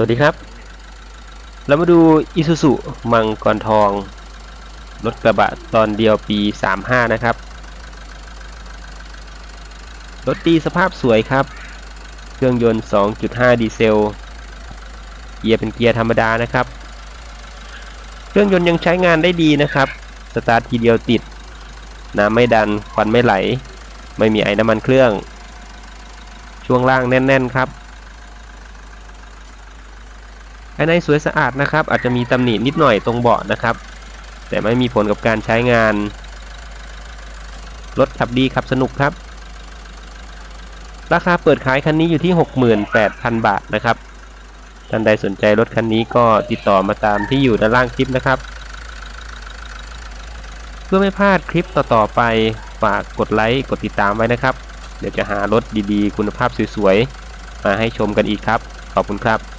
สวัสดีครับ เรามาดู Isuzu มังกรทอง รถกระบะตอนเดียวปี 35 นะครับ รถดีสภาพสวยครับ เครื่องยนต์ 2.5 ดีเซล เกียร์เป็นเกียร์ธรรมดานะครับ เครื่องยนต์ยังใช้งานได้ดีนะครับ สตาร์ททีเดียวติด น้ำไม่ดัน ควันไม่ไหล ไม่มีไอ้น้ำมันเครื่อง ช่วงล่างแน่น ๆ ครับ ภายในสวยสะอาดนะครับ อาจจะมีตำหนินิดหน่อยตรงเบาะนะครับ แต่ไม่มีผลกับการใช้งาน รถขับดีขับสนุกครับ ราคาเปิดขายคันนี้อยู่ที่ 68,000 บาทนะครับท่านใดสนใจรถคันนี้ก็ติดต่อมาตามที่อยู่ด้านล่างคลิปนะครับ เพื่อไม่พลาดคลิปต่อๆไปฝากกดไลค์กดติดตามไว้นะครับ เดี๋ยวจะหารถดีๆ คุณภาพสวยๆ มาให้ชมกันอีกครับ ขอบคุณครับ